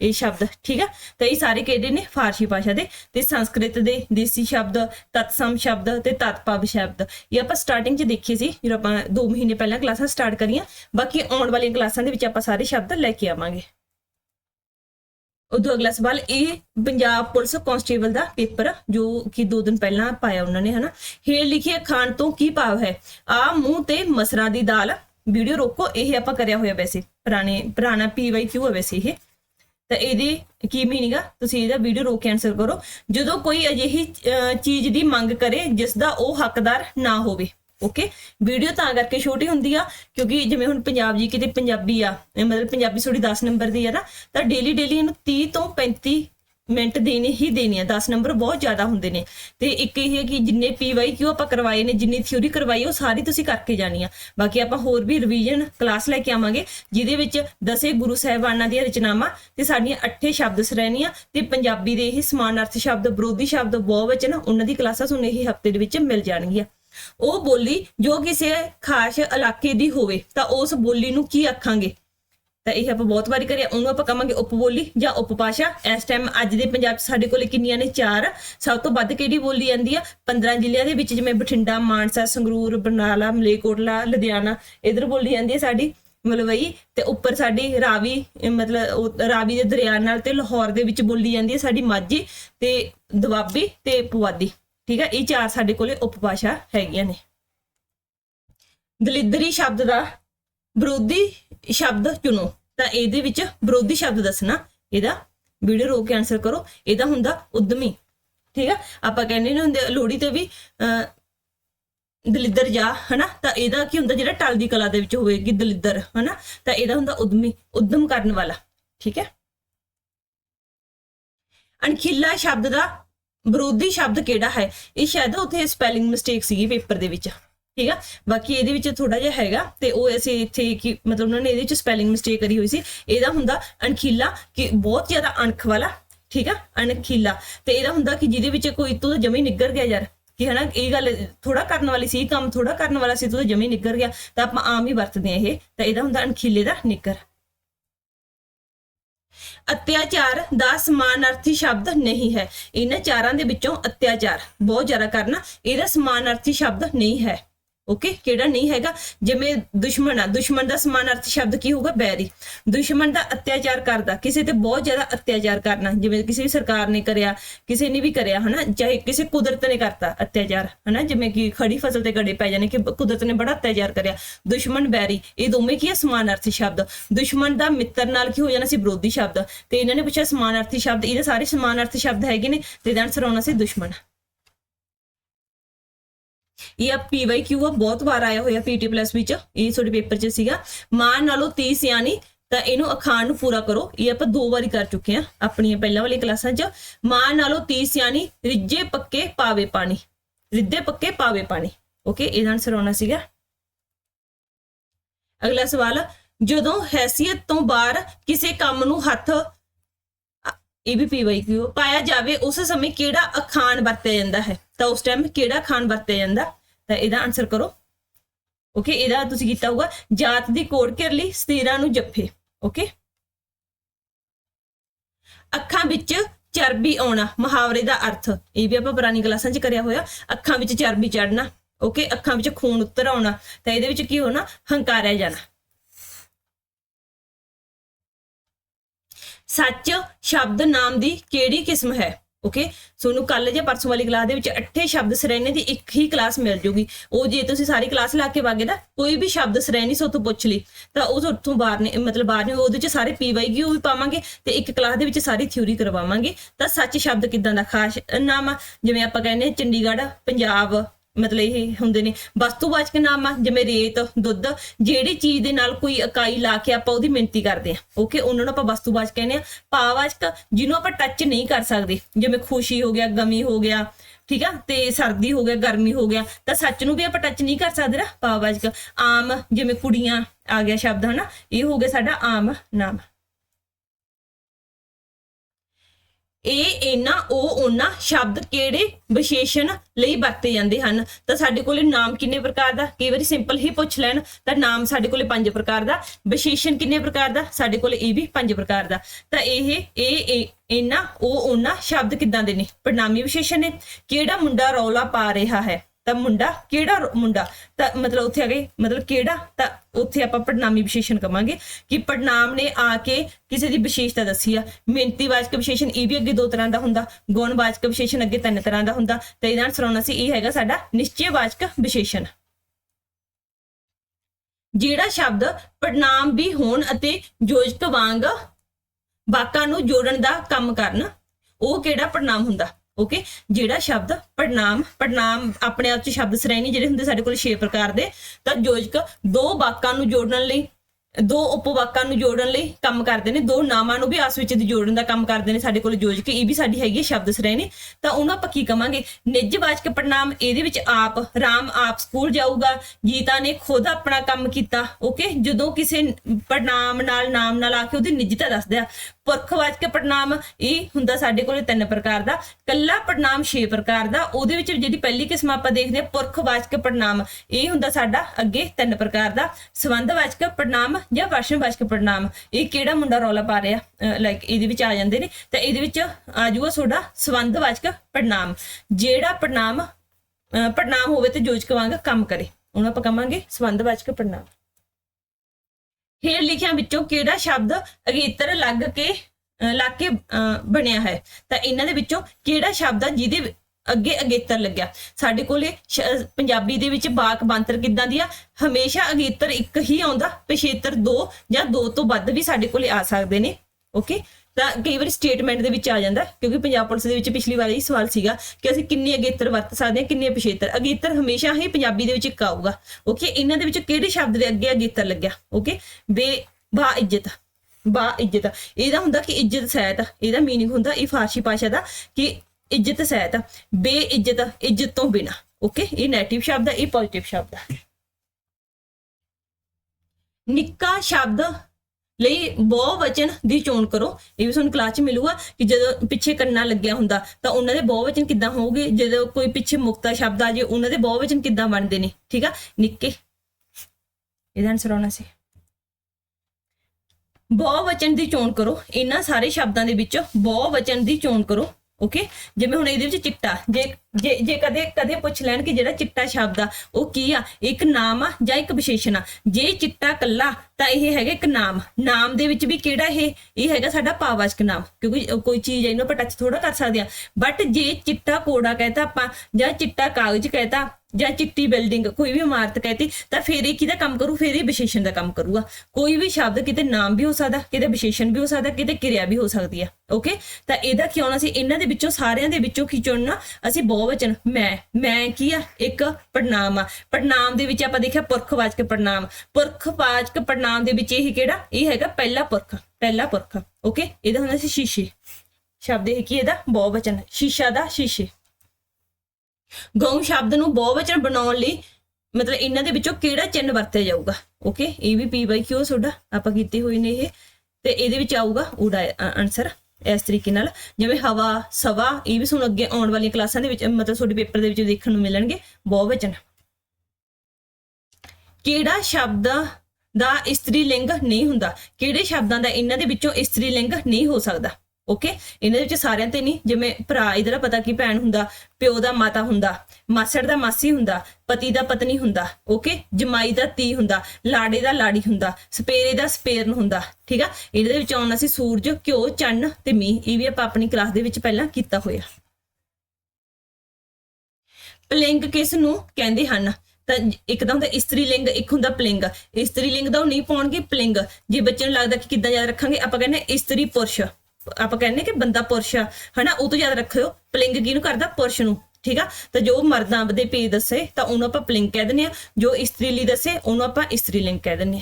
ਇਹ ਸ਼ਬਦ, ਠੀਕ ਆ? ਤੇ ਇਹ ਸਾਰੇ ਕਿਹੜੇ ਨੇ? ਫਾਰਸੀ ਭਾਸ਼ਾ ਦੇ। ਤੇ ਸੰਸਕ੍ਰਿਤ ਦੇ, ਦੇਸੀ ਸ਼ਬਦ, ਤਤਸਮ ਸ਼ਬਦ ਤੇ ਤਤਪਵ ਸ਼ਬਦ। ਇਹ ਆਪਾਂ ਸਟਾਰਟਿੰਗ 'ਚ ਦੇਖੇ ਸੀ ਜਦੋਂ ਆਪਾਂ 2 ਮਹੀਨੇ ਪਹਿਲਾਂ ਕਲਾਸਾਂ ਸਟਾਰਟ ਕਰੀਆਂ। ਬਾਕੀ ਆਉਣ ਵਾਲੀਆਂ ਕਲਾਸਾਂ ਦੇ ਵਿੱਚ ਆਪਾਂ ਸਾਰੇ ਸ਼ਬਦ ਲੈ ਕੇ ਆਵਾਂਗੇ। ਉਦੋਂ ਅਗਲਾ ਸਵਾਲ, ਇਹ ਪੰਜਾਬ ਪੁਲਿਸ ਕਾਂਸਟੇਬਲ ਦਾ ਪੇਪਰ ਜੋ ਕਿ 2 ਦਿਨ ਪਹਿਲਾਂ ਪਾਇਆ ਉਹਨਾਂ ਨੇ, ਹਨਾ? ਹੇਠ ਲਿਖੇ ਖਾਣ ਤੋਂ ਕੀ ਭਾਵ ਹੈ? ਆ ਮੂੰਹ ਤੇ ਮਸਰਾਂ ਦੀ ਦਾਲ ਵੀਡੀਓ ਰੋਕੋ, ਇਹ ਆਪਾਂ ਕਰਿਆ ਹੋਇਆ ਵੈਸੇ, ਪੁਰਾਣੇ, ਪੁਰਾਣਾ ਪੀਵਾਈ ਹੈ ਵੈਸੇ ਇਹ। ਤਾਂ ਇਹਦੀ ਕੀ ਮੀਨਿੰਗ ਆ? ਤੁਸੀਂ ਇਹਦਾ ਵੀਡੀਓ ਰੋਕ ਕੇ ਆਨਸਰ ਕਰੋ। ਜਦੋਂ ਕੋਈ ਅਜਿਹੀ ਚੀਜ਼ ਦੀ ਮੰਗ ਕਰੇ, ਜਿਸ ਦਾ ਉਹ ਹੱਕਦਾਰ ਨਾ ਹੋਵੇ ਓਕੇ ਵੀਡੀਓ ਤਾਂ ਕਰਕੇ ਛੋਟੀ ਹੁੰਦੀ ਆ, ਕਿਉਂਕਿ ਜਿਵੇਂ ਹੁਣ ਪੰਜਾਬ ਜੀ ਕਿਤੇ ਪੰਜਾਬੀ ਆ ਮਤਲਬ ਪੰਜਾਬੀ ਥੋੜੀ 10 ਨੰਬਰ ਦੀ ਆ ਨਾ, ਤਾਂ ਡੇਲੀ ਡੇਲੀ ਇਹਨੂੰ 30 ਤੋਂ 35 ਮਿੰਟ ਦੇਣੇ ਹੀ ਦੇਣੇ ਆ 10 ਨੰਬਰ ਬਹੁਤ ਜ਼ਿਆਦਾ ਹੁੰਦੇ ਨੇ। ਤੇ ਇੱਕ ਇਹ ਹੈ ਕਿ ਜਿੰਨੇ ਪੀਵਾਈ ਆਪਾਂ ਕਰਵਾਏ ਨੇ, ਜਿੰਨੀ ਥਿਉਰੀ ਕਰਵਾਈ ਉਹ ਸਾਰੀ ਤੁਸੀਂ ਕਰਕੇ ਜਾਣੀ ਆ। ਬਾਕੀ ਆਪਾਂ ਹੋਰ ਵੀ ਰਿਵੀਜ਼ਨ ਕਲਾਸ ਲੈ ਕੇ ਆਵਾਂਗੇ, ਜਿਹਦੇ ਵਿੱਚ ਦਸੇ ਗੁਰੂ ਸਾਹਿਬਾਨਾਂ ਦੀਆਂ ਰਚਨਾਵਾਂ ਤੇ ਸਾਡੀਆਂ ਅੱਠੇ ਸ਼ਬਦ ਸ਼੍ਰੇਣੀਆਂ ਤੇ ਪੰਜਾਬੀ ਦੇ ਇਹ ਸਮਾਨਾਰਥ ਸ਼ਬਦ, ਵਿਰੋਧੀ ਸ਼ਬਦ, ਬਹੁਵਚਨ ਉਹਨਾਂ ਦੀ ਕਲਾਸਾਂ ਤੁਹਾਨੂੰ ਇਹ ਹਫ਼ਤੇ ਦੇ ਵਿੱਚ ਮਿਲ ਜਾਣਗੀਆਂ। ਉਹ ਬੋਲੀ ਜੋ ਕਿਸੇ ਖਾਸ ਇਲਾਕੇ ਦੀ ਹੋਵੇ, ਤਾਂ ਉਸ ਬੋਲੀ ਨੂੰ ਕੀ ਆਖਾਂਗੇ? ਤਾਂ ਇਹ ਆਪਾਂ ਬਹੁਤ ਵਾਰੀ ਕਰਿਆ ਉਹਨੂੰ ਆਪਾਂ ਕਹਾਂਗੇ ਉਪਬੋਲੀ ਜਾਂ ਉਪਭਾਸ਼ਾ ਇਸ ਟਾਈਮ ਅੱਜ ਦੇ ਪੰਜਾਬ 'ਚ ਸਾਡੇ ਕੋਲੇ ਕਿੰਨੀਆਂ ਨੇ? ਚਾਰ। ਸਭ ਤੋਂ ਵੱਧ ਕਿਹੜੀ ਬੋਲੀ ਜਾਂਦੀ ਆ? 15 ਜ਼ਿਲ੍ਹਿਆਂ ਦੇ ਵਿੱਚ ਜਿਵੇਂ ਬਠਿੰਡਾ, ਮਾਨਸਾ, ਸੰਗਰੂਰ, ਬਰਨਾਲਾ ਮਲੇਕੋਟਲਾ ਲੁਧਿਆਣਾ, ਇਧਰ ਬੋਲੀ ਜਾਂਦੀ ਹੈ ਸਾਡੀ ਮਲਵਈ। ਤੇ ਉੱਪਰ ਸਾਡੀ ਰਾਵੀ ਮਤਲਬ ਰਾਵੀ ਦੇ ਦਰਿਆ ਨਾਲ ਤੇ ਲਾਹੌਰ ਦੇ ਵਿੱਚ ਬੋਲੀ ਜਾਂਦੀ ਹੈ ਸਾਡੀ ਮਾਝੀ ਤੇ ਦੁਆਬੀ ਤੇ ਪੁਆਧੀ। ਠੀਕ ਹੈ ਇਹ ਚਾਰ ਸਾਡੇ ਕੋਲੇ ਉਪਭਾਸ਼ਾ ਹੈਗੀਆਂ ਨੇ। ਦਲਿੱਦਰੀ ਸ਼ਬਦ ਦਾ ਵਿਰੋਧੀ ਸ਼ਬਦ ਚੁਣੋ। ਤਾਂ ਇਹਦੇ ਵਿੱਚ ਵਿਰੋਧੀ ਸ਼ਬਦ ਦੱਸਣਾ। ਇਹਦਾ ਵੀਡੀਓ ਰੋਕ ਕੇ ਆਨਸਰ ਕਰੋ। ਇਹਦਾ ਹੁੰਦਾ ਉਦਮੀ। ਠੀਕ ਆ? ਆਪਾਂ ਕਹਿੰਦੇ ਨੇ ਹੁੰਦੇ ਲੋੜੀ ਤੇ ਵੀ ਦਲਿੱਦਰ ਜਾ, ਹਨਾ? ਤਾਂ ਇਹਦਾ ਕੀ ਹੁੰਦਾ, ਜਿਹੜਾ ਟਲ ਦੀ ਕਲਾ ਦੇ ਵਿੱਚ ਹੋਵੇਗੀ, ਦਲਿੱਦਰ, ਹਨਾ? ਤਾਂ ਇਹਦਾ ਹੁੰਦਾ ਉਦਮੀ, ਉਦਮ ਕਰਨ ਵਾਲਾ। ਠੀਕ ਹੈ ਅਣਖੀਲਾ ਸ਼ਬਦ ਦਾ ਵਿਰੋਧੀ ਸ਼ਬਦ ਕਿਹੜਾ ਹੈ? ਇਹ ਸ਼ਾਇਦ ਉੱਥੇ ਸਪੈਲਿੰਗ ਮਿਸਟੇਕ ਸੀਗੀ ਪੇਪਰ ਦੇ ਵਿੱਚ। ਠੀਕ ਆ? ਬਾਕੀ ਇਹਦੇ ਵਿੱਚ ਥੋੜਾ ਜਿਹਾ ਹੈਗਾ ਤੇ ਉਹ ਅਸੀਂ ਇੱਥੇ ਕਿ ਮਤਲਬ ਉਹਨਾਂ ਨੇ ਇਹਦੇ ਵਿੱਚ ਸਪੈਲਿੰਗ ਮਿਸਟੇਕ ਕਰੀ ਹੋਈ ਸੀ। ਇਹਦਾ ਹੁੰਦਾ ਅਣਖੀਲਾ ਕਿ ਬਹੁਤ ਜ਼ਿਆਦਾ ਅਣਖ ਵਾਲਾ, ਠੀਕ ਆ? ਅਣਖੀਲਾ। ਤੇ ਇਹਦਾ ਹੁੰਦਾ ਕਿ ਜਿਹਦੇ ਵਿੱਚ ਕੋਈ ਤੂੰ ਜਮੀ ਨਿੱਗਰ ਗਿਆ ਯਾਰ। ਕਿ ਹਨਾ, ਇਹ ਗੱਲ ਥੋੜਾ ਕਰਨ ਵਾਲੀ ਸੀ ਕੰਮ ਥੋੜਾ ਕਰਨ ਵਾਲਾ ਸੀ, ਤੂੰ ਤਾਂ ਜਮੀ ਨਿੱਗਰ ਗਿਆ। ਤਾਂ ਆਪਾਂ ਆਮ ਹੀ ਵਰਤਦੇ ਆ ਇਹ। ਤਾਂ ਇਹਦਾ ਹੁੰਦਾ ਅਣਖੀਲੇ ਦਾ ਨਿੱਗਰ ਅਤਿਆਚਾਰ ਦਾ ਸਮਾਨਾਰਥੀ ਸ਼ਬਦ ਨਹੀਂ ਹੈ। ਇਹਨਾਂ ਚਾਰਾਂ ਦੇ ਵਿੱਚੋਂ ਅਤਿਆਚਾਰ ਬਹੁਤ ਜ਼ਿਆਦਾ ਕਰਨਾ, ਇਹਦਾ ਸਮਾਨਾਰਥੀ ਸ਼ਬਦ ਨਹੀਂ ਹੈ। ਓਕੇ ਕਿਹੜਾ ਨਹੀਂ ਹੈਗਾ? ਜਿਵੇਂ ਦੁਸ਼ਮਣ ਆ, ਦੁਸ਼ਮਣ ਦਾ ਸਮਾਨ ਅਰਥ ਸ਼ਬਦ ਕੀ ਹੋਊਗਾ? ਬੈਰੀ। ਦੁਸ਼ਮਣ ਦਾ ਅਤਿਆਚਾਰ ਕਰਦਾ, ਕਿਸੇ ਤੇ ਬਹੁਤ ਜ਼ਿਆਦਾ ਅਤਿਆਚਾਰ ਕਰਨਾ, ਜਿਵੇਂ ਕਿਸੇ ਵੀ ਸਰਕਾਰ ਨੇ ਕਰਿਆ, ਕਿਸੇ ਨੇ ਵੀ ਕਰਿਆ, ਹਨਾ? ਚਾਹੇ ਕਿਸੇ ਕੁਦਰਤ ਨੇ ਕਰਤਾ ਅਤਿਆਚਾਰ, ਹਨਾ? ਜਿਵੇਂ ਕਿ ਖੜੀ ਫਸਲ ਤੇ ਗੜੇ ਪੈ ਜਾਣੇ ਕਿ ਕੁਦਰਤ ਨੇ ਬੜਾ ਅਤਿਆਚਾਰ ਕਰਿਆ। ਦੁਸ਼ਮਣ, ਬੈਰੀ, ਇਹ ਦੋਵੇਂ ਕੀ ਹੈ ਸਮਾਨਾਰਥੀ ਸ਼ਬਦ। ਦੁਸ਼ਮਣ ਦਾ ਮਿੱਤਰ ਨਾਲ ਕੀ ਹੋ ਜਾਣਾ ਸੀ? ਵਿਰੋਧੀ ਸ਼ਬਦ। ਤੇ ਇਹਨਾਂ ਨੇ ਪੁੱਛਿਆ ਸਮਾਨ ਸਮਾਨਾਰਥੀ ਸ਼ਬਦ, ਇਹਦੇ ਸਾਰੇ ਸਮਾਨ ਸਮਾਨਾਰਥੀ ਸ਼ਬਦ ਹੈਗੇ ਨੇ, ਤੇ ਇਹਦਾ ਆਨਸਰ ਆਉਣਾ ਸੀ ਦੁਸ਼ਮਣ। ਇਹ ਆ ਪੀਵਾਈਕਿਊ ਆ, ਬਹੁਤ ਵਾਰ ਆਇਆ ਹੋਇਆ ਪੀਟੀ ਪਲੱਸ ਵਿੱਚ। ਇਹ ਤੁਹਾਡੇ ਪੇਪਰ 'ਚ ਸੀਗਾ। ਮਾਂ ਨਾਲੋਂ 30 ਸਿਆਣੀ, ਤਾਂ ਇਹਨੂੰ ਅਖਾਣ ਨੂੰ ਪੂਰਾ ਕਰੋ। ਇਹ ਆਪਾਂ ਦੋ ਵਾਰੀ ਕਰ ਚੁੱਕੇ ਆ ਆਪਣੀਆਂ ਪਹਿਲਾਂ ਵਾਲੀ ਕਲਾਸਾਂ 'ਚ। ਮਾਂ ਨਾਲੋਂ 30 ਯਾਨੀ ਰਿੱਜੇ ਪੱਕੇ ਪਾਵੇ ਪਾਣੀ। ਰਿੱਧੇ ਪੱਕੇ ਪਾਵੇ ਪਾਣੀ। ਓਕੇ ਇਹਦਾ ਆਨਸਰ ਆਉਣਾ ਸੀਗਾ। ਅਗਲਾ ਸਵਾਲ ਜਦੋਂ ਹੈਸੀਅਤ ਤੋਂ ਬਾਹਰ ਕਿਸੇ ਕੰਮ ਨੂੰ ਹੱਥ ਇਹ ਵੀ ਪੀਵਾਈਕਿਊ ਪਾਇਆ ਜਾਵੇ, ਉਸ ਸਮੇਂ ਕਿਹੜਾ ਅਖਾਣ ਵਰਤਿਆ ਜਾਂਦਾ ਹੈ? ਤਾਂ ਉਸ ਟਾਈਮ ਕਿਹੜਾ ਅਖਾਣ ਵਰਤਿਆ ਜਾਂਦਾ? ਤਾਂ ਇਹਦਾ ਆਨਸਰ ਕਰੋ। ਓਕੇ ਇਹਦਾ ਤੁਸੀਂ ਕੀਤਾ ਹੋਊਗਾ, ਜਾਤ ਦੀ ਕੋੜ ਘਿਰ ਲਈ, ਸਤੀਰਾਂ ਨੂੰ ਜੱਫੇ। ਓਕੇ ਅੱਖਾਂ ਵਿੱਚ ਚਰਬੀ ਆਉਣਾ, ਮੁਹਾਵਰੇ ਦਾ ਅਰਥ। ਇਹ ਵੀ ਆਪਾਂ ਪੁਰਾਣੀ ਕਲਾਸਾਂ 'ਚ ਕਰਿਆ ਹੋਇਆ। ਅੱਖਾਂ ਵਿੱਚ ਚਰਬੀ ਚੜਨਾ ਓਕੇ ਅੱਖਾਂ ਵਿੱਚ ਖੂਨ ਉਤਰ ਆਉਣਾ। ਤਾਂ ਇਹਦੇ ਵਿੱਚ ਕੀ ਹੋਣਾ? ਹੰਕਾਰਿਆ ਜਾਣਾ। ਸੱਚ ਸ਼ਬਦ ਨਾਮ ਦੀ ਕਿਹੜੀ ਕਿਸਮ ਹੈ? ਓਕੇ ਤੁਹਾਨੂੰ ਕੱਲ ਜਾਂ ਪਰਸੋਂ ਵਾਲੀ ਕਲਾਸ ਦੇ ਵਿੱਚ ਅੱਠੇ ਸ਼ਬਦ ਸ਼੍ਰੇਣੀ ਦੀ ਇੱਕ ਹੀ ਕਲਾਸ ਮਿਲ ਜੂਗੀ। ਉਹ ਜੇ ਤੁਸੀਂ ਸਾਰੀ ਕਲਾਸ ਲਾ ਕੇ ਵਾਗੇ ਨਾ ਕੋਈ ਵੀ ਸ਼ਬਦ ਸ੍ਰੇਣੀ ਸੋ ਤੋਂ ਪੁੱਛ ਲਈ। ਤਾਂ ਉਹ ਉੱਥੋਂ ਬਾਹਰ ਨੇ, ਮਤਲਬ ਬਾਹਰ ਨੇ, ਉਹਦੇ ਚ ਸਾਰੇ ਪੀਵਾਈਕਿਊ ਵੀ ਪਾਵਾਂਗੇ ਤੇ ਇੱਕ ਕਲਾਸ ਦੇ ਵਿੱਚ ਸਾਰੀ ਥਿਊਰੀ ਕਰਵਾਵਾਂਗੇ। ਤਾਂ ਸੱਚ ਸ਼ਬਦ ਕਿਦਾਂ ਦਾ? ਖਾਸ ਨਾਮ ਆ, ਜਿਵੇਂ ਆਪਾਂ ਕਹਿੰਦੇ ਹਾਂ ਚੰਡੀਗੜ੍ਹ, ਪੰਜਾਬ ਮਤਲਬ ਇਹ ਹੁੰਦੇ ਨੇ। ਵਸਤੂਵਾਚਕ ਨਾਮ ਆ, ਜਿਵੇਂ ਰੇਤ, ਦੁੱਧ, ਜਿਹੜੀ ਚੀਜ਼ ਦੇ ਨਾਲ ਕੋਈ ਇਕਾਈ ਲਾ ਕੇ ਆਪਾਂ ਉਹਦੀ ਮਿਣਤੀ ਕਰਦੇ ਆ। ਓਕੇ ਉਹਨਾਂ ਨੂੰ ਆਪਾਂ ਵਸਤੂ ਵਾਚਕ ਕਹਿੰਦੇ ਆ। ਭਾਵਵਾਚਕ ਜਿਹਨੂੰ ਆਪਾਂ ਟੱਚ ਨਹੀਂ ਕਰ ਸਕਦੇ। ਜਿਵੇਂ ਖੁਸ਼ੀ ਹੋ ਗਿਆ, ਗਮੀ ਹੋ ਗਿਆ, ਠੀਕ ਆ? ਤੇ ਸਰਦੀ ਹੋ ਗਿਆ, ਗਰਮੀ ਹੋ ਗਿਆ, ਤਾਂ ਸੱਚ ਨੂੰ ਵੀ ਆਪਾਂ ਟੱਚ ਨਹੀਂ ਕਰ ਸਕਦੇ ਨਾ ਭਾਵਵਾਚਕ ਆਮ, ਜਿਵੇਂ ਕੁੜੀਆਂ ਆ ਗਿਆ ਸ਼ਬਦ ਹਨਾ, ਇਹ ਹੋ ਗਿਆ ਸਾਡਾ ਆਮ ਨਾਮ। ਇਹ ਇਹਨਾਂ, ਉਹ ਉਹਨਾਂ ਸ਼ਬਦ ਕਿਹੜੇ ਵਿਸ਼ੇਸ਼ਣ ਲਈ ਵਰਤੇ ਜਾਂਦੇ ਹਨ? ਤਾਂ ਸਾਡੇ ਕੋਲੇ ਨਾਮ ਕਿੰਨੇ ਪ੍ਰਕਾਰ ਦਾ? ਕਈ ਵਾਰੀ ਸਿੰਪਲ ਹੀ ਪੁੱਛ ਲੈਣ, ਤਾਂ ਨਾਮ ਸਾਡੇ ਕੋਲੇ ਪੰਜ ਪ੍ਰਕਾਰ ਦਾ। ਵਿਸ਼ੇਸ਼ਣ ਕਿੰਨੇ ਪ੍ਰਕਾਰ ਦਾ? ਸਾਡੇ ਕੋਲੇ ਇਹ ਵੀ ਪੰਜ ਪ੍ਰਕਾਰ ਦਾ। ਤਾਂ ਇਹ ਇਹ ਇਹਨਾਂ, ਉਹ, ਉਹਨਾਂ ਸ਼ਬਦ ਕਿੱਦਾਂ ਦੇ ਨੇ? ਪਰਿਣਾਮੀ ਵਿਸ਼ੇਸ਼ਣ ਨੇ। ਕਿਹੜਾ ਮੁੰਡਾ ਰੌਲਾ ਪਾ ਰਿਹਾ ਹੈ? ਤਾਂ ਮੁੰਡਾ ਕਿਹੜਾ ਮੁੰਡਾ? ਤਾਂ ਮਤਲਬ ਉੱਥੇ ਆ ਗਏ। ਮਤਲਬ ਕਿਹੜਾ? ਤਾਂ ਉੱਥੇ ਆਪਾਂ ਪੜਨਾਮੀ ਵਿਸ਼ੇਸ਼ਣ ਕਵਾਂਗੇ ਕਿ ਪੜਨਾਮ ਨੇ ਆ ਕੇ ਕਿਸੇ ਦੀ ਵਿਸ਼ੇਸ਼ਤਾ ਦੱਸੀ ਆ। ਮਿਹਨਤੀ ਵਾਚਕ ਵਿਸ਼ੇਸ਼ਣ ਇਹ ਵੀ ਅੱਗੇ ਦੋ ਤਰ੍ਹਾਂ ਦਾ ਹੁੰਦਾ। ਗੁਣ ਵਾਚਕ ਵਿਸ਼ੇਸ਼ਣ ਅੱਗੇ ਤਿੰਨ ਤਰ੍ਹਾਂ ਦਾ ਹੁੰਦਾ। ਤੇ ਇਹਦਾ ਆਨਸਰ ਆਉਣਾ ਸੀ, ਇਹ ਹੈਗਾ ਸਾਡਾ ਨਿਸ਼ਚੈ ਵਾਚਕ ਵਿਸ਼ੇਸ਼ਣ। ਜਿਹੜਾ ਸ਼ਬਦ ਪੜਨਾਮ ਵੀ ਹੋਣ ਅਤੇ ਯੋਜਕ ਵਾਂਗ ਵਾਕਾਂ ਨੂੰ ਜੋੜਨ ਦਾ ਕੰਮ ਕਰਨ, ਉਹ ਕਿਹੜਾ ਪੜਨਾਮ ਹੁੰਦਾ? ਓਕੇ ਜਿਹੜਾ ਸ਼ਬਦ ਪੜਨਾਮ ਪੜਨਾਮ ਆਪਣੇ ਆਪ ਚ ਸ਼ਬਦ ਸ਼੍ਰੇਣੀ ਜਿਹੜੇ ਹੁੰਦੇ ਸਾਡੇ ਕੋਲ 6 ਪ੍ਰਕਾਰ ਦੇ, ਤਾਂ ਯੋਜਕ ਦੋ ਵਾਕਾਂ ਨੂੰ ਜੋੜਨ ਲਈ ਦੋ ਉਪਵਾਕਾਂ ਨੂੰ ਜੋੜਨ ਲਈ ਕੰਮ ਕਰਦੇ ਨੇ, ਦੋ ਨਾਵਾਂ ਨੂੰ ਵੀ ਆਸ ਵਿੱਚ ਜੋੜਨ ਦਾ ਕੰਮ ਕਰਦੇ ਨੇ ਸਾਡੇ ਕੋਲ ਯੋਜਕ, ਇਹ ਵੀ ਸਾਡੀ ਹੈਗੀ ਹੈ ਸ਼ਬਦ ਸ਼੍ਰੇਣੀ ਤਾਂ ਉਹਨਾਂ ਆਪਾਂ ਕੀ ਕਵਾਂਗੇ? ਨਿੱਜਵਾਚਕ ਪੜਨਾਮ ਇਹਦੇ ਵਿੱਚ ਆਪ, ਰਾਮ ਆਪ ਸਕੂਲ ਜਾਊਗਾ, ਗੀਤਾ ਨੇ ਖੁਦ ਆਪਣਾ ਕੰਮ ਕੀਤਾ ਓਕੇ ਜਦੋਂ ਕਿਸੇ ਪੜਨਾਮ ਨਾਲ, ਨਾਮ ਨਾਲ ਆ ਕੇ ਉਹਦੀ ਨਿੱਜਤਾ ਦੱਸਦੇ ਆ। ਪੁਰਖਵਾਚਕ ਪੜਨਾਮ ਇਹ ਹੁੰਦਾ ਸਾਡੇ ਕੋਲੇ ਤਿੰਨ ਪ੍ਰਕਾਰ ਦਾ। ਕੱਲਾ ਪੜਨਾਮ 6 ਪ੍ਰਕਾਰ ਦਾ, ਉਹਦੇ ਵਿੱਚ ਜਿਹੜੀ ਪਹਿਲੀ ਕਿਸਮ ਆਪਾਂ ਦੇਖਦੇ ਹਾਂ ਪੁਰਖਵਾਚਕ ਪੜਨਾਮ ਇਹ ਹੁੰਦਾ ਸਾਡਾ ਅੱਗੇ ਤਿੰਨ ਪ੍ਰਕਾਰ ਦਾ। ਸੰਬੰਧਵਾਚਕ ਪੜਨਾਮ ਜਾਂ ਵਾਚਕ ਪੜਨਾਮ ਇਹ ਕਿਹੜਾ ਮੁੰਡਾ ਰੌਲਾ ਪਾ ਰਿਹਾ? ਲਾਈਕ ਇਹਦੇ ਵਿੱਚ ਆ ਜਾਂਦੇ ਨੇ ਤਾਂ ਇਹਦੇ ਵਿੱਚ ਆ ਜਾਊਗਾ ਤੁਹਾਡਾ ਸੰਬੰਧਵਾਚਕ ਪੜਨਾਮ ਜਿਹੜਾ ਪੜਨਾਮ ਅਹ, ਪੜਨਾਮ ਹੋਵੇ ਤੇ ਯੋਜਕ ਵਾਂਗ ਕੰਮ ਕਰੇ। ਉਹਨੂੰ ਆਪਾਂ ਕਹਾਂਗੇ ਸੰਬੰਧਵਾਚਕ ਪੜਨਾਮ ਹੇਠ ਲਿਖਿਆਂ ਵਿੱਚੋਂ ਕਿਹੜਾ ਸ਼ਬਦ ਅਗੇਤਰ ਲੱਗ ਕੇ ਅਹ, ਲੱਗ ਕੇ ਅਹ, ਬਣਿਆ ਹੈ? ਤਾਂ ਇਹਨਾਂ ਦੇ ਵਿੱਚੋਂ ਕਿਹੜਾ ਸ਼ਬਦ ਆ ਜਿਹਦੇ ਅੱਗੇ ਅਗੇਤਰ ਲੱਗਿਆ। ਸਾਡੇ ਕੋਲੇ ਪੰਜਾਬੀ ਦੇ ਵਿੱਚ ਬਾਕ ਬੰਤਰ ਕਿੱਦਾਂ ਦੀ ਆ? ਹਮੇਸ਼ਾ ਅਗੇਤਰ ਇੱਕ ਹੀ ਆਉਂਦਾ, ਪਿਛੇਤਰ ਦੋ ਜਾਂ ਦੋ ਤੋਂ ਵੱਧ ਵੀ ਸਾਡੇ ਕੋਲੇ ਆ ਸਕਦੇ ਨੇ। ਓਕੇ ਤਾਂ ਕਈ ਵਾਰੀ ਸਟੇਟਮੈਂਟ ਦੇ ਵਿੱਚ ਆ ਜਾਂਦਾ, ਕਿਉਂਕਿ ਪੰਜਾਬ ਪੁਲਿਸ ਦੇ ਵਿੱਚ ਪਿਛਲੀ ਵਾਰ ਇਹ ਸਵਾਲ ਸੀਗਾ ਕਿ ਅਸੀਂ ਕਿੰਨੇ ਅਗੇਤਰ ਵਰਤ ਸਕਦੇ ਹਾਂ, ਕਿੰਨੇ ਪਿਛੇਤਰ। ਅਗੇਤਰ ਹਮੇਸ਼ਾ ਹੀ ਪੰਜਾਬੀ ਦੇ ਵਿੱਚ ਇੱਕ ਆਊਗਾ। ਓਕੇ ਇਹਨਾਂ ਦੇ ਵਿੱਚ ਕਿਹੜੇ ਸ਼ਬਦ ਦੇ ਅੱਗੇ ਅਗੇਤਰ ਲੱਗਿਆ? ਓਕੇ ਬੇ, ਬਾ, ਇੱਜ਼ਤ। ਬਾ, ਇੱਜ਼ਤ। ਇਹਦਾ ਹੁੰਦਾ ਕਿ ਇੱਜ਼ਤ ਸਹਿਤ। ਇਹਦਾ ਮੀਨਿੰਗ ਹੁੰਦਾ ਇਹ ਫਾਰਸੀ ਭਾਸ਼ਾ ਦਾ ਕਿ ਇੱਜ਼ਤ ਸਹਿਤ ਬੇ ਇੱਜ਼ਤ ਤੋਂ ਬਿਨਾ। ਓਕੇ ਇਹ ਨੈਗੇਟਿਵ ਸ਼ਬਦ ਹੈ ਇਹ ਪੋਜ਼ਿਟਿਵ ਸ਼ਬਦ ਹੈ ਨਿੱਕਾ ਸ਼ਬਦ ਲਈ ਬਹੁ ਦੀ ਚੋਣ ਕਰੋ। ਇਹ ਵੀ ਤੁਹਾਨੂੰ ਕਲਾਸ 'ਚ ਮਿਲੂਗਾ ਕਿ ਜਦੋਂ ਪਿੱਛੇ ਕੰਨਾ ਲੱਗਿਆ ਹੁੰਦਾ, ਤਾਂ ਉਹਨਾਂ ਦੇ ਬਹੁਵਚਨ ਕਿੱਦਾਂ ਹੋਊਗੇ? ਜਦੋਂ ਕੋਈ ਪਿੱਛੇ ਮੁਕਤਾ ਸ਼ਬਦ ਆ ਜੇ, ਉਹਨਾਂ ਦੇ ਬਹੁਵਚਨ ਕਿੱਦਾਂ ਬਣਦੇ ਨੇ? ਠੀਕ ਆ? ਨਿੱਕੇ। ਇਹਦਾ ਆਨਸਰ ਆਉਣਾ ਸੀ। ਬਹੁਵਚਨ ਦੀ ਚੋਣ ਕਰੋ। ਇਹਨਾਂ ਸਾਰੇ ਸ਼ਬਦਾਂ ਦੇ ਵਿੱਚ ਬਹੁ ਵਚਨ ਦੀ ਚੋਣ ਕਰੋ। ਓਕੇ ਜਿਵੇਂ ਹੁਣ ਇਹਦੇ ਵਿੱਚ ਚਿੱਟਾ, ਜੇ ਜੇ ਜੇ ਕਦੇ ਕਦੇ ਪੁੱਛ ਲੈਣ ਕਿ ਜਿਹੜਾ ਚਿੱਟਾ ਸ਼ਬਦ ਆ, ਉਹ ਕੀ ਆ? ਇੱਕ ਨਾਮ ਆ ਜਾਂ ਇੱਕ ਵਿਸ਼ੇਸ਼ਣ ਆ? ਜੇ ਚਿੱਟਾ ਕੱਲਾ, ਤਾਂ ਇਹ ਹੈਗਾ ਇੱਕ ਨਾਮ। ਨਾਮ ਦੇ ਵਿੱਚ ਵੀ ਕਿਹੜਾ ਇਹ? ਇਹ ਹੈਗਾ ਸਾਡਾ ਭਾਵਵਾਚਕ ਨਾਮ। ਕਿਉਂਕਿ ਕੋਈ ਚੀਜ਼ ਇਹਨੂੰ ਆਪਾਂ ਟੱਚ ਥੋੜਾ ਕਰ ਸਕਦੇ ਆ। ਬਟ ਜੇ ਚਿੱਟਾ ਕੋੜਾ ਕਹਤਾ ਆਪਾਂ, ਜਾਂ ਚਿੱਟਾ ਕਾਗਜ਼ ਕਹਤਾ ਜਾਂ ਚਿੱਟੀ ਬਿਲਡਿੰਗ ਕੋਈ ਵੀ ਇਮਾਰਤ ਕਹਤੀ, ਤਾਂ ਫਿਰ ਇਹ ਕਿਹਦਾ ਕੰਮ ਕਰੂ? ਫਿਰ ਇਹ ਵਿਸ਼ੇਸ਼ਣ ਦਾ ਕੰਮ ਕਰੂਗਾ। ਕੋਈ ਵੀ ਸ਼ਬਦ, ਕਿਤੇ ਨਾਮ ਵੀ ਹੋ ਸਕਦਾ, ਕਿਤੇ ਵਿਸ਼ੇਸ਼ਣ ਵੀ ਹੋ ਸਕਦਾ, ਕਿਤੇ ਕਿਰਿਆ ਵੀ ਹੋ ਸਕਦੀ ਆ ਓਕੇ ਤਾਂ ਇਹਦਾ ਕੀ ਹੋਣਾ ਸੀ? ਇਹਨਾਂ ਦੇ ਵਿੱਚੋਂ, ਸਾਰਿਆਂ ਦੇ ਵਿੱਚੋਂ ਕੀ ਚੁਣਨਾ? ਅਸੀਂ ਬਹੁਵਚਨ, ਮੈਂ ਮੈਂ ਕੀ ਆ? ਇੱਕ ਪੜਨਾਮ ਆ। ਪੜਨਾਮ ਦੇ ਵਿੱਚ ਆਪਾਂ ਦੇਖਿਆ ਪੁਰਖਵਾਚਕ ਪੜਨਾਮ। ਪੁਰਖਵਾਚਕ ਪੜਨਾਮ ਦੇ ਵਿੱਚ ਇਹ ਕਿਹੜਾ? ਇਹ ਹੈਗਾ ਪਹਿਲਾ ਪੁਰਖ ਪਹਿਲਾ ਪੁਰਖ ਓਕੇ ਇਹਦਾ ਹੁੰਦਾ ਸੀ ਸ਼ੀਸ਼ੇ। ਸ਼ਬਦ ਇਹ ਕੀ ਇਹਦਾ? ਬਹੁਵਚਨ। ਸ਼ੀਸ਼ਾ ਦਾ ਸ਼ੀਸ਼ੇ। ਗਊ ਸ਼ਬਦ ਨੂੰ ਬਹੁਵਚਨ ਬਣਾਉਣ ਲਈ ਮਤਲਬ ਇਹਨਾਂ ਦੇ ਵਿੱਚੋਂ ਕਿਹੜਾ ਚਿੰਨ ਵਰਤਿਆ ਜਾਊਗਾ? ਓਕੇ ਇਹ ਵੀ ਪੀ ਬਾਈ ਕਿਉਂ ਤੁਹਾਡਾ, ਆਪਾਂ ਕੀਤੇ ਹੋਏ ਨੇ ਇਹ। ਤੇ ਇਹਦੇ ਵਿੱਚ ਆਊਗਾ ਊੜਾ ਆਨਸਰ ਇਸ ਤਰੀਕੇ ਨਾਲ। ਜਿਵੇਂ ਹਵਾ, ਸਵਾ, ਇਹ ਵੀ ਤੁਹਾਨੂੰ ਅੱਗੇ ਆਉਣ ਵਾਲੀਆਂ ਕਲਾਸਾਂ ਦੇ ਵਿੱਚ, ਮਤਲਬ ਤੁਹਾਡੇ ਪੇਪਰ ਦੇ ਵਿੱਚ ਦੇਖਣ ਨੂੰ ਮਿਲਣਗੇ, ਬਹੁਵਚਨ। ਕਿਹੜਾ ਸ਼ਬਦ ਦਾ ਇਸਤਰੀ ਲਿੰਗ ਨਹੀਂ ਹੁੰਦਾ? ਕਿਹੜੇ ਸ਼ਬਦਾਂ ਦਾ ਇਹਨਾਂ ਦੇ ਵਿੱਚੋਂ ਇਸਤਰੀ ਲਿੰਗ ਨਹੀਂ ਹੋ ਸਕਦਾ? ਓਕੇ ਇਹਨਾਂ ਦੇ ਵਿੱਚ ਸਾਰਿਆਂ ਤੇ ਨਹੀਂ, ਜਿਵੇਂ ਭਰਾ, ਇਹਦਾ ਪਤਾ ਕੀ ਭੈਣ ਹੁੰਦਾ, ਪਿਓ ਦਾ ਮਾਤਾ ਹੁੰਦਾ, ਮਾਸੜ ਦਾ ਮਾਸੀ ਹੁੰਦਾ, ਪਤੀ ਦਾ ਪਤਨੀ ਹੁੰਦਾ ਓਕੇ ਜਮਾਈ ਦਾ ਤੀ ਹੁੰਦਾ, ਲਾੜੇ ਦਾ ਲਾੜੀ ਹੁੰਦਾ, ਸਪੇਰੇ ਦਾ ਸਪੇਰਨ ਹੁੰਦਾ, ਠੀਕ ਆ? ਇਹਦੇ ਵਿੱਚ ਆਉਣਾ ਸੀ ਸੂਰਜ, ਘਿਓ, ਚੰਨ ਤੇ ਮੀਂਹ, ਇਹ ਵੀ ਆਪਾਂ ਆਪਣੀ ਕਲਾਸ ਦੇ ਵਿੱਚ ਪਹਿਲਾਂ ਕੀਤਾ ਹੋਇਆ। ਪਲਿੰਗ ਕਿਸ ਨੂੰ ਕਹਿੰਦੇ ਹਨ? ਤਾਂ ਇੱਕ ਤਾਂ ਹੁੰਦਾ ਇਸਤਰੀ ਲਿੰਗ, ਇੱਕ ਹੁੰਦਾ ਪਲਿੰਗ। ਇਸਤਰੀ ਲਿੰਗ ਦਾ ਉਹ ਨਹੀਂ ਪਾਉਣਗੇ, ਪਲਿੰਗ। ਜੇ ਬੱਚੇ ਨੂੰ ਲੱਗਦਾ ਕਿ ਕਿੱਦਾਂ ਯਾਦ ਰੱਖਾਂਗੇ, ਆਪਾਂ ਕਹਿੰਦੇ ਇਸਤਰੀ ਪੁਰਸ਼। ਆਪਾਂ ਕਹਿੰਦੇ ਕਿ ਬੰਦਾ ਪੁਰਸ਼ ਆ, ਹਨਾ, ਉਹ ਤੋਂ ਯਾਦ ਰੱਖਿਓ, ਪਲਿੰਗ ਕਿਹਨੂੰ ਕਰਦਾ? ਪੁਰਸ਼ ਨੂੰ, ਠੀਕ ਆ? ਤਾਂ ਜੋ ਮਰਦਾਂ ਦੇ ਪੇ ਦੱਸੇ, ਤਾਂ ਉਹਨੂੰ ਆਪਾਂ ਪਲਿੰਗ ਕਹਿ ਦਿੰਦੇ ਆ, ਜੋ ਇਸਤਰੀ ਲਈ ਦੱਸੇ, ਉਹਨੂੰ ਆਪਾਂ ਇਸਤਰੀ ਲਿੰਗ ਕਹਿ ਦਿੰਦੇ ਆ।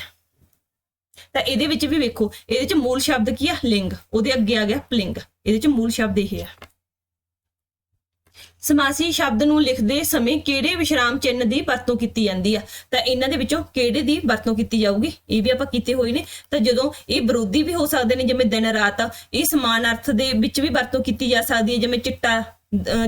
ਤਾਂ ਇਹਦੇ ਵਿੱਚ ਵੀ ਵੇਖੋ, ਇਹਦੇ ਵਿੱਚ ਮੂਲ ਸ਼ਬਦ ਕੀ ਆ? ਲਿੰਗ, ਉਹਦੇ ਅੱਗੇ ਆ ਗਿਆ ਪਲਿੰਗ, ਇਹਦੇ ਵਿੱਚ ਮੂਲ ਸ਼ਬਦ ਇਹ ਆ। ਸਮਾਸੀ ਸ਼ਬਦ ਨੂੰ ਲਿਖਦੇ ਸਮੇਂ ਕਿਹੜੇ ਵਿਸ਼ਰਾਮ ਚਿੰਨ੍ਹ ਦੀ ਵਰਤੋਂ ਕੀਤੀ ਜਾਂਦੀ ਆ? ਤਾਂ ਇਹਨਾਂ ਦੇ ਵਿੱਚੋਂ ਕਿਹੜੇ ਦੀ ਵਰਤੋਂ ਕੀਤੀ ਜਾਊਗੀ? ਇਹ ਵੀ ਆਪਾਂ ਕੀਤੇ ਹੋਏ ਨੇ। ਤਾਂ ਜਦੋਂ ਇਹ ਵਿਰੋਧੀ ਵੀ ਹੋ ਸਕਦੇ ਨੇ, ਜਿਵੇਂ ਦਿਨ ਰਾਤ ਇਹ ਸਮਾਨ ਅਰਥ ਦੇ ਵਿੱਚ ਵੀ ਵਰਤੋਂ ਕੀਤੀ ਜਾ ਸਕਦੀ ਹੈ, ਜਿਵੇਂ ਚਿੱਟਾ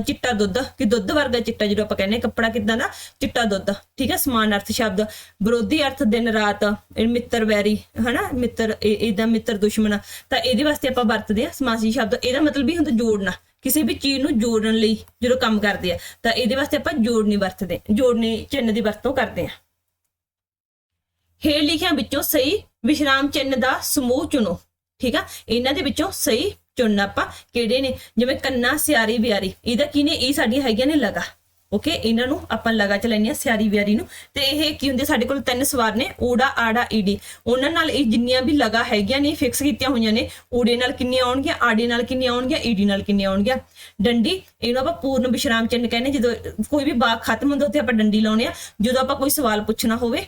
ਚਿੱਟਾ ਦੁੱਧ, ਕਿ ਦੁੱਧ ਵਰਗਾ ਚਿੱਟਾ ਜਦੋਂ ਆਪਾਂ ਕਹਿੰਦੇ ਹਾਂ, ਕੱਪੜਾ ਕਿਦਾਂ ਦਾ? ਚਿੱਟਾ ਦੁੱਧ, ਠੀਕ ਹੈ ਸਮਾਨ ਅਰਥ ਸ਼ਬਦ। ਵਿਰੋਧੀ ਅਰਥ ਦਿਨ ਰਾਤ ਮਿੱਤਰ ਵੈਰੀ, ਹਨਾ? ਮਿੱਤਰ ਇਹਦਾ ਮਿੱਤਰ ਦੁਸ਼ਮਣ। ਤਾਂ ਇਹਦੇ ਵਾਸਤੇ ਆਪਾਂ ਵਰਤਦੇ ਆ ਸਮਾਸੀ ਸ਼ਬਦ। ਇਹਦਾ ਮਤਲਬ ਵੀ ਹੁੰਦਾ ਜੋੜਨਾ। ਕਿਸੇ ਵੀ ਚੀਜ਼ ਨੂੰ ਜੋੜਨ ਲਈ ਜਦੋਂ ਕੰਮ ਕਰਦੇ ਆ, ਤਾਂ ਇਹਦੇ ਵਾਸਤੇ ਆਪਾਂ ਜੋੜਨੀ ਵਰਤਦੇ, ਜੋੜਨੀ ਚਿੰਨ੍ਹ ਦੀ ਵਰਤੋਂ ਕਰਦੇ ਆ। ਹੇਠ ਲਿਖਿਆਂ ਵਿੱਚੋਂ ਸਹੀ ਵਿਸ਼ਰਾਮ ਚਿੰਨ੍ਹ ਦਾ ਸਮੂਹ ਚੁਣੋ, ਠੀਕ ਆ? ਇਹਨਾਂ ਦੇ ਵਿੱਚੋਂ ਸਹੀ ਚੁਣਨਾ ਆਪਾਂ ਕਿਹੜੇ ਨੇ? ਜਿਵੇਂ ਕੰਨਾ ਸਿਆਰੀ ਬਿਆਰੀ ਇਹਦਾ ਕੀ ਨੇ? ਇਹ ਸਾਡੀਆਂ ਹੈਗੀਆਂ ਨੇ ਲਗਾ। ਓਕੇ ਇਹਨਾਂ ਨੂੰ ਆਪਾਂ ਲਗਾ ਚ ਲੈਣੀ ਆ ਸਿਆਰੀ ਵਿਆਰੀ ਨੂੰ। ਤੇ ਇਹ ਕੀ ਹੁੰਦੇ, ਸਾਡੇ ਕੋਲ ਤਿੰਨ ਸਵਾਰ ਨੇ, ਊੜਾ, ਆੜਾ ਈਡੀ ਉਹਨਾਂ ਨਾਲ ਇਹ ਜਿੰਨੀਆਂ ਵੀ ਲਗਾ ਹੈਗੀਆਂ ਨੇ ਫਿਕਸ ਕੀਤੀਆਂ ਹੋਈਆਂ ਨੇ, ਊੜੇ ਨਾਲ ਕਿੰਨੀਆਂ ਆਉਣਗੀਆਂ, ਆੜੇ ਨਾਲ ਕਿੰਨੀਆਂ ਆਉਣਗੀਆਂ ਈਡੀ ਨਾਲ ਕਿੰਨੀਆਂ ਆਉਣਗੀਆਂ। ਡੰਡੀ, ਇਹਨੂੰ ਆਪਾਂ ਪੂਰਨ ਵਿਸ਼ਰਾਮ ਚਿੰਨ੍ਹ ਕਹਿੰਦੇ, ਜਦੋਂ ਕੋਈ ਵੀ ਬਾਗ ਖਤਮ ਹੁੰਦਾ, ਉੱਥੇ ਆਪਾਂ ਡੰਡੀ ਲਾਉਣੇ ਆ ਜਦੋਂ ਆਪਾਂ ਕੋਈ ਸਵਾਲ ਪੁੱਛਣਾ ਹੋਵੇ,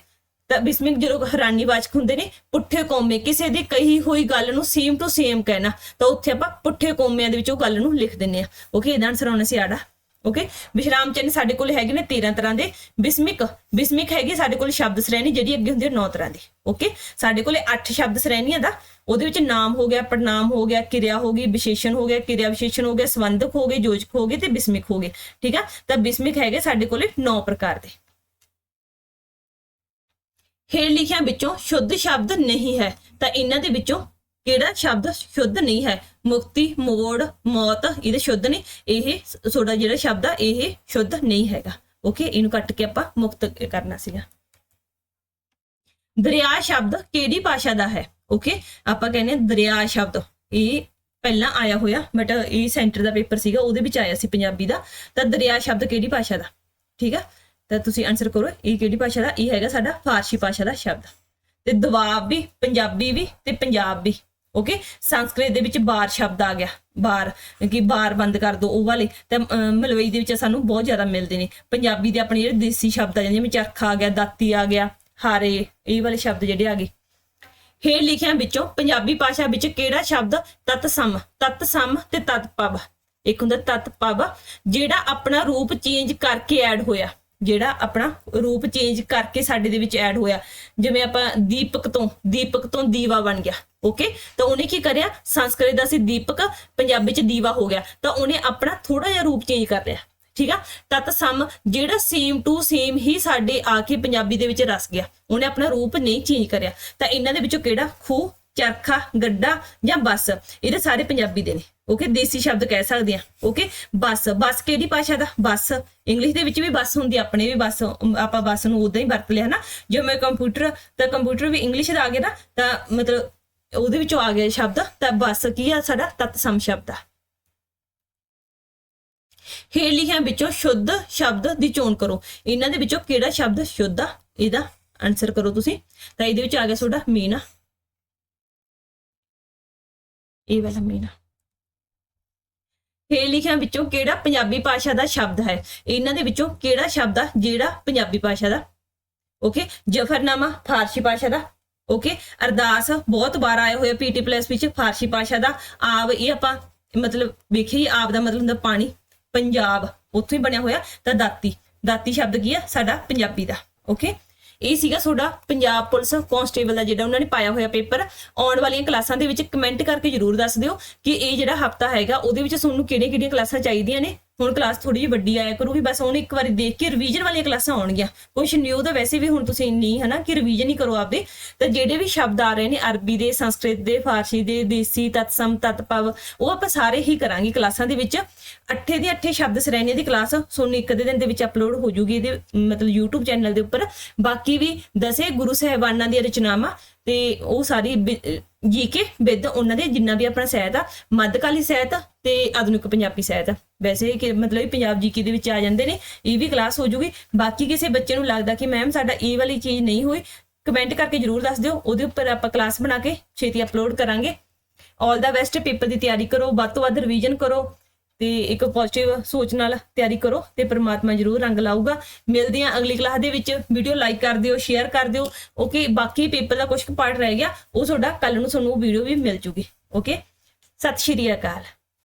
ਤਾਂ ਬਿਸਮਿਕ ਜਦੋਂ ਹੈਰਾਨੀ ਵਾਚਕ ਹੁੰਦੇ ਨੇ, ਪੁੱਠੇ ਕੋਮੇ, ਕਿਸੇ ਦੀ ਕਹੀ ਹੋਈ ਗੱਲ ਨੂੰ ਸੇਮ ਟੂ ਸੇਮ ਕਹਿਣਾ, ਤਾਂ ਉੱਥੇ ਆਪਾਂ ਪੁੱਠੇ ਕੋਮਿਆਂ ਦੇ ਵਿੱਚ ਉਹ ਗੱਲ ਨੂੰ ਲਿਖ ਦਿੰਨੇ ਆ ਓਕੇ ਇਹਦਾ ਆਨਸਰ ਆਉਣਾ ਸੀ ਆੜਾ। ਓਕੇ ਵਿਸ਼ਰਾਮ ਚਿੰਨ੍ਹ ਸਾਡੇ ਕੋਲ ਹੈਗੇ ਨੇ 13 ਤਰ੍ਹਾਂ ਦੇ। ਬਿਸਮਿਕ ਬਿਸਮਿਕ ਹੈਗੀ ਸਾਡੇ ਕੋਲ ਸ਼ਬਦ ਸ਼੍ਰੇਣੀ ਜਿਹੜੀ ਅੱਗੇ ਹੁੰਦੀ ਹੈ 9 ਤਰ੍ਹਾਂ ਦੀ। ਓਕੇ ਸਾਡੇ ਕੋਲੇ 8 ਸ਼ਬਦ ਸ਼੍ਰੇਣੀਆਂ ਦਾ। ਉਹਦੇ ਵਿੱਚ ਨਾਮ ਹੋ ਗਿਆ ਪੜਨਾਮ ਹੋ ਗਿਆ, ਕਿਰਿਆ ਹੋ ਗਈ, ਵਿਸ਼ੇਸ਼ਣ ਹੋ ਗਿਆ, ਕਿਰਿਆ ਵਿਸ਼ੇਸ਼ਣ ਹੋ ਗਿਆ, ਸੰਬੰਧਕ ਹੋ ਗਏ, ਯੋਜਕ ਹੋ ਗਏ ਤੇ ਬਿਸਮਿਕ ਹੋ ਗਏ। ਠੀਕ ਆ? ਤਾਂ ਬਿਸਮਿਕ ਹੈਗੇ ਸਾਡੇ ਕੋਲੇ 9 ਪ੍ਰਕਾਰ ਦੇ। ਹੇਠ ਲਿਖਿਆਂ ਵਿੱਚੋਂ ਸ਼ੁੱਧ ਸ਼ਬਦ ਨਹੀਂ ਹੈ। ਤਾਂ ਇਹਨਾਂ ਦੇ ਵਿੱਚੋਂ ਕਿਹੜਾ ਸ਼ਬਦ ਸ਼ੁੱਧ ਨਹੀਂ ਹੈ? ਮੁਕਤੀ, ਮੋੜ, ਮੌਤ, ਇਹਦੇ ਸ਼ੁੱਧ ਨੇ। ਇਹ ਤੁਹਾਡਾ ਜਿਹੜਾ ਸ਼ਬਦ ਆ, ਇਹ ਸ਼ੁੱਧ ਨਹੀਂ ਹੈਗਾ। ਓਕੇ ਇਹਨੂੰ ਕੱਟ ਕੇ ਆਪਾਂ ਮੁਕਤ ਕਰਨਾ ਸੀਗਾ। ਦਰਿਆ ਸ਼ਬਦ ਕਿਹੜੀ ਭਾਸ਼ਾ ਦਾ ਹੈ? ਓਕੇ ਆਪਾਂ ਕਹਿੰਦੇ ਹਾਂ ਦਰਿਆ ਸ਼ਬਦ। ਇਹ ਪਹਿਲਾਂ ਆਇਆ ਹੋਇਆ ਬਟ ਇਹ ਸੈਂਟਰ ਦਾ ਪੇਪਰ ਸੀਗਾ, ਉਹਦੇ ਵਿੱਚ ਆਇਆ ਸੀ ਪੰਜਾਬੀ ਦਾ। ਤਾਂ ਦਰਿਆ ਸ਼ਬਦ ਕਿਹੜੀ ਭਾਸ਼ਾ ਦਾ? ਠੀਕ ਆ? ਤਾਂ ਤੁਸੀਂ ਆਨਸਰ ਕਰੋ, ਇਹ ਕਿਹੜੀ ਭਾਸ਼ਾ ਦਾ? ਇਹ ਹੈਗਾ ਸਾਡਾ ਫਾਰਸੀ ਭਾਸ਼ਾ ਦਾ ਸ਼ਬਦ। ਤੇ ਦਵਾਬ ਵੀ, ਪੰਜਾਬੀ ਵੀ ਤੇ ਪੰਜਾਬ ਵੀ। ਓਕੇ ਸੰਸਕ੍ਰਿਤ ਦੇ ਵਿੱਚ ਬਾਰ ਸ਼ਬਦ ਆ ਗਿਆ। ਬਾਰ ਕਿ ਬਾਰ ਬੰਦ ਕਰ ਦੋ ਉਹ ਵਾਲੇ। ਤੇ ਅਹ, ਮਲਵਈ ਦੇ ਵਿੱਚ ਸਾਨੂੰ ਬਹੁਤ ਜ਼ਿਆਦਾ ਮਿਲਦੇ ਨੇ। ਪੰਜਾਬੀ ਦੇ ਆਪਣੇ ਜਿਹੜੇ ਦੇਸੀ ਸ਼ਬਦ ਆ ਜਾਂਦੇ ਜਿਵੇਂ ਚਰਖਾ ਆ ਗਿਆ ਦਾਤੀ ਆ ਗਿਆ ਹਾਰੇ ਇਹ ਵਾਲੇ ਸ਼ਬਦ ਜਿਹੜੇ ਆ ਗਏ। ਹੇਠ ਲਿਖਿਆ ਵਿੱਚੋਂ ਪੰਜਾਬੀ ਭਾਸ਼ਾ ਵਿੱਚ ਕਿਹੜਾ ਸ਼ਬਦ ਤਤਸਮ? ਤਤਸਮ ਤੇ ਤਤਪਵ। ਇੱਕ ਹੁੰਦਾ ਤਤਪਵ ਜਿਹੜਾ ਆਪਣਾ ਰੂਪ ਚੇਂਜ ਕਰਕੇ ਐਡ ਹੋਇਆ। ਜਿਹੜਾ ਆਪਣਾ ਰੂਪ ਚੇਂਜ ਕਰਕੇ ਸਾਡੇ ਦੇ ਵਿੱਚ ਐਡ ਹੋਇਆ। ਜਿਵੇਂ ਆਪਾਂ ਦੀਪਕ ਤੋਂ ਦੀਪਕ ਤੋਂ ਦੀਵਾ ਬਣ ਗਿਆ ਓਕੇ ਤਾਂ ਉਹਨੇ ਕੀ ਕਰਿਆ? ਸੰਸਕ੍ਰਿਤ ਦਾ ਸੀ ਦੀਪਕ, ਪੰਜਾਬੀ ਚ ਦੀਵਾ ਹੋ ਗਿਆ। ਤਾਂ ਉਹਨੇ ਆਪਣਾ ਥੋੜਾ ਜਿਹਾ ਰੂਪ ਚੇਂਜ ਕਰ ਲਿਆ, ਠੀਕ ਆ? ਤਤ ਸਮ ਜਿਹੜਾ ਸੇਮ ਟੂ ਸੇਮ ਹੀ ਸਾਡੇ ਆ ਕੇ ਪੰਜਾਬੀ ਦੇ ਵਿੱਚ ਰਸ ਗਿਆ। ਉਹਨੇ ਆਪਣਾ ਰੂਪ ਨਹੀਂ ਚੇਂਜ ਕਰਿਆ। ਤਾਂ ਇਹਨਾਂ ਦੇ ਵਿੱਚੋਂ ਕਿਹੜਾ? ਖੂ ਚਰਖਾ ਗੱਡਾ ਜਾਂ ਬੱਸ? ਇਹਦੇ ਸਾਰੇ ਪੰਜਾਬੀ ਦੇ ਨੇ। ਓਕੇ ਦੇਸੀ ਸ਼ਬਦ ਕਹਿ ਸਕਦੇ ਆ ਓਕੇ ਬੱਸ। ਬੱਸ ਕਿਹੜੀ ਭਾਸ਼ਾ ਦਾ? ਬੱਸ। ਇੰਗਲਿਸ਼ ਦੇ ਵਿੱਚ ਵੀ ਬੱਸ ਹੁੰਦੀ ਆਪਣੇ ਵੀ ਬੱਸ। ਆਪਾਂ ਬੱਸ ਨੂੰ ਉਦਾਂ ਹੀ ਵਰਤ ਲਿਆ ਨਾ। ਜਿਵੇਂ ਕੰਪਿਊਟਰ ਤਾਂ ਕੰਪਿਊਟਰ ਵੀ ਇੰਗਲਿਸ਼ ਦਾ ਆ ਗਿਆ ਨਾ, ਤਾਂ ਮਤਲਬ ਉਹਦੇ ਵਿੱਚੋਂ ਆ ਗਿਆ ਸ਼ਬਦ। ਤਾਂ ਬੱਸ ਕੀ ਆ ਸਾਡਾ? ਤਤਸਮ ਸ਼ਬਦ ਆ। ਹੇਠ ਲਿਖਿਆਂ ਵਿੱਚੋਂ ਸ਼ੁੱਧ ਸ਼ਬਦ ਦੀ ਚੋਣ ਕਰੋ। ਇਹਨਾਂ ਦੇ ਵਿੱਚੋਂ ਕਿਹੜਾ ਸ਼ਬਦ ਸ਼ੁੱਧ ਆ? ਇਹਦਾ ਆਨਸਰ ਕਰੋ ਤੁਸੀਂ। ਤਾਂ ਇਹਦੇ ਵਿੱਚ ਆ ਗਿਆ ਤੁਹਾਡਾ ਮੀਨ। ਆ ਇਹ ਵਾਲਾ ਮੀਨਾ ਹੇਠ ਲਿਖਿਆਂ ਵਿੱਚੋਂ ਕਿਹੜਾ ਪੰਜਾਬੀ ਭਾਸ਼ਾ ਦਾ ਸ਼ਬਦ ਹੈ? ਇਹਨਾਂ ਦੇ ਵਿੱਚੋਂ ਕਿਹੜਾ ਸ਼ਬਦ ਆ ਜਿਹੜਾ ਪੰਜਾਬੀ ਭਾਸ਼ਾ ਦਾ? ਓਕੇ ਜਫਰਨਾਮਾ ਫਾਰਸੀ ਭਾਸ਼ਾ ਦਾ। ਓਕੇ ਅਰਦਾਸ ਬਹੁਤ ਵਾਰ ਆਏ ਹੋਏ ਪੀਟੀ ਪਲੱਸ ਵਿੱਚ ਫਾਰਸੀ ਭਾਸ਼ਾ ਦਾ। ਆਬ ਇਹ ਆਪਾਂ ਮਤਲਬ ਵੇਖੀ ਆਬ ਦਾ ਮਤਲਬ ਹੁੰਦਾ ਪਾਣੀ। ਪੰਜਾਬ, ਉੱਥੋਂ ਹੀ ਬਣਿਆ ਹੋਇਆ ਤਾਂ ਦਾਤੀ। ਦਾਤੀ ਸ਼ਬਦ ਕੀ ਆ? ਸਾਡਾ ਪੰਜਾਬੀ ਦਾ। ਓਕੇ ਇਹ ਸੀਗਾ ਤੁਹਾਡਾ ਪੰਜਾਬ ਪੁਲਿਸ ਕਾਂਸਟੇਬਲ ਦਾ ਜਿਹੜਾ ਉਹਨਾਂ ਨੇ ਪਾਇਆ ਹੋਇਆ ਪੇਪਰ। ਆਉਣ ਵਾਲੀਆਂ ਕਲਾਸਾਂ ਦੇ ਵਿੱਚ ਕਮੈਂਟ ਕਰਕੇ ਜਰੂਰ ਦੱਸ ਦਿਓ ਕਿ ਇਹ ਜਿਹੜਾ ਹਫਤਾ ਹੈਗਾ, ਉਹਦੇ ਵਿੱਚ ਤੁਹਾਨੂੰ ਕਿਹੜੀਆਂ-ਕਿਹੜੀਆਂ ਕਲਾਸਾਂ ਚਾਹੀਦੀਆਂ ਨੇ ਹੁਣ ਕਲਾਸ ਥੋੜੀ ਜਿਹੀ ਵੱਡੀ ਆਇਆ ਕਰੂਗੀ ਬਸ ਹੁਣ ਇੱਕ ਵਾਰੀ ਦੇਖ ਕੇ ਰਿਵੀਜ਼ਨ ਵਾਲੀਆਂ ਕਲਾਸਾਂ ਆਉਣਗੀਆਂ। ਕੁਝ ਨਿਊ ਤਾਂ ਵੈਸੇ ਵੀ ਹੁਣ ਤੁਸੀਂ ਨਹੀਂ ਹਨਾ, ਕਿ ਰਿਵੀਜ਼ਨ ਹੀ ਕਰੋ ਆਪਦੇ। ਤਾਂ ਜਿਹੜੇ ਵੀ ਸ਼ਬਦ ਆ ਰਹੇ ਨੇ, ਅਰਬੀ ਦੇ, ਸੰਸਕ੍ਰਿਤ ਦੇ, ਫਾਰਸੀ ਦੇ, ਦੇਸੀ, ਤਤਸਮ ਤਤਪਵ ਉਹ ਆਪਾਂ ਸਾਰੇ ਹੀ ਕਰਾਂਗੇ ਕਲਾਸਾਂ ਦੇ ਵਿੱਚ। ਅੱਠੇ ਦੇ ਅੱਠੇ ਸ਼ਬਦ ਸਰੈਣੀਆਂ ਦੀ ਕਲਾਸ ਤੁਹਾਨੂੰ ਇੱਕ ਦੇ ਦਿਨ ਦੇ ਵਿੱਚ ਅਪਲੋਡ ਹੋ ਜੂਗੀ ਇਹਦੇ, ਮਤਲਬ YouTube ਚੈਨਲ ਦੇ ਉੱਪਰ। ਬਾਕੀ ਵੀ ਦਸੇ ਗੁਰੂ ਸਾਹਿਬਾਨਾਂ ਦੀਆਂ ਰਚਨਾਵਾਂ ਤੇ ਉਹ ਸਾਰੀ ਜੀਕੇ ਵਿਦ ਉਹਨਾਂ ਦੇ ਜਿੰਨਾ ਵੀ ਆਪਣਾ ਸਹਿਤ ਆ, ਮੱਧਕਾਲੀ ਸਹਿਤ ਤੇ ਆਧੁਨਿਕ ਪੰਜਾਬੀ ਸਹਿਤ ਵੈਸੇ ਕਿ ਮਤਲਬ ਇਹ ਪੰਜਾਬ ਜੀਕੇ ਦੇ ਵਿੱਚ ਆ ਜਾਂਦੇ ਨੇ, ਇਹ ਵੀ ਕਲਾਸ ਹੋ ਜੂਗੀ। ਬਾਕੀ ਕਿਸੇ ਬੱਚੇ ਨੂੰ ਲੱਗਦਾ ਕਿ ਮੈਮ ਸਾਡਾ ਇਹ ਵਾਲੀ ਚੀਜ਼ ਨਹੀਂ ਹੋਈ ਕਮੈਂਟ ਕਰਕੇ ਜਰੂਰ ਦੱਸ ਦਿਓ। ਉਹਦੇ ਉੱਪਰ ਆਪਾਂ ਕਲਾਸ ਬਣਾ ਕੇ ਛੇਤੀ ਅਪਲੋਡ ਕਰਾਂਗੇ। ਆਲ ਦਾ ਬੈਸਟ ਪੇਪਰ ਦੀ ਤਿਆਰੀ ਕਰੋ, ਵੱਧ ਤੋਂ ਵੱਧ ਰਿਵੀਜ਼ਨ ਕਰੋ। ਤੇ ਇੱਕ ਪੋਜ਼ਿਟਿਵ ਸੋਚ ਨਾਲ ਤਿਆਰੀ ਕਰੋ ਤੇ ਪ੍ਰਮਾਤਮਾ ਜਰੂਰ ਰੰਗ ਲਾਊਗਾ। ਮਿਲਦੇ ਹਾਂ ਅਗਲੀ ਕਲਾਸ ਦੇ ਵਿੱਚ। ਵੀਡੀਓ ਲਾਈਕ ਕਰ ਦਿਓ ਸ਼ੇਅਰ ਕਰ ਦਿਓ। ਓਕੇ ਬਾਕੀ ਪੇਪਰ ਦਾ ਕੁਝ ਪਾਰਟ ਰਹਿ ਗਿਆ। ਉਹ ਤੁਹਾਡਾ ਕੱਲ ਨੂੰ ਤੁਹਾਨੂੰ ਵੀਡੀਓ ਵੀ ਮਿਲ ਜੂਗੀ। ਓਕੇ ਸਤਿ ਸ਼੍ਰੀ ਅਕਾਲ।